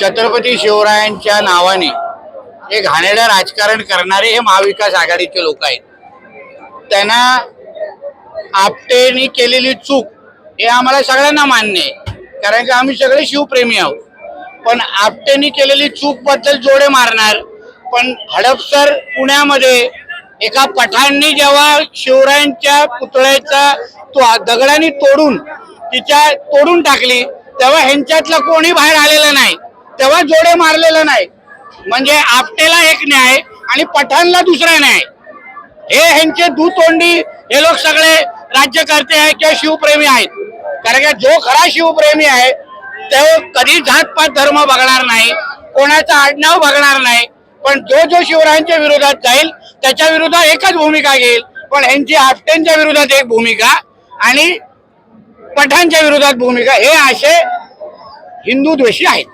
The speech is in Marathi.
छत्रपती शिवरायांच्या नावाने हे घाणेरडं राजकारण करणारे हे महाविकास आघाडीचे लोक आहेत. त्यांना आपटेनी केलेली चूक हे आम्हाला सगळ्यांना मान्य आहे. कारण की आम्ही सगळे शिवप्रेमी आहोत. पण आपटेनी केलेली चूकबद्दल जोडे मारणार पण हडपसर पुण्यामध्ये एका पठाणनी जेव्हा शिवरायांच्या पुतळ्याचा तो दगडाने तोडून तिच्या तोडून टाकली तेव्हा ह्यांच्यातलं कोणी बाहेर आलेलं नाही. तेव्हा जोडे मारलेलं नाही. म्हणजे आपटेला एक न्याय आणि पठाणला दुसरा न्याय. हे ह्यांचे दुतोंडी हे लोक सगळे राज्यकर्ते आहेत किंवा शिवप्रेमी आहेत. कारण की जो खरा शिवप्रेमी आहे तो कधी जातपात धर्म बघणार नाही कोणाचं आडनाव बघणार नाही. पण जो जो शिवरायांच्या विरोधात जाईल त्याच्या विरोधात एकच भूमिका घेईल. पण ह्यांची आपटेंच्या विरोधात एक भूमिका आणि पठाणच्या विरोधात भूमिका. हे असे हिंदू द्वेषी आहेत.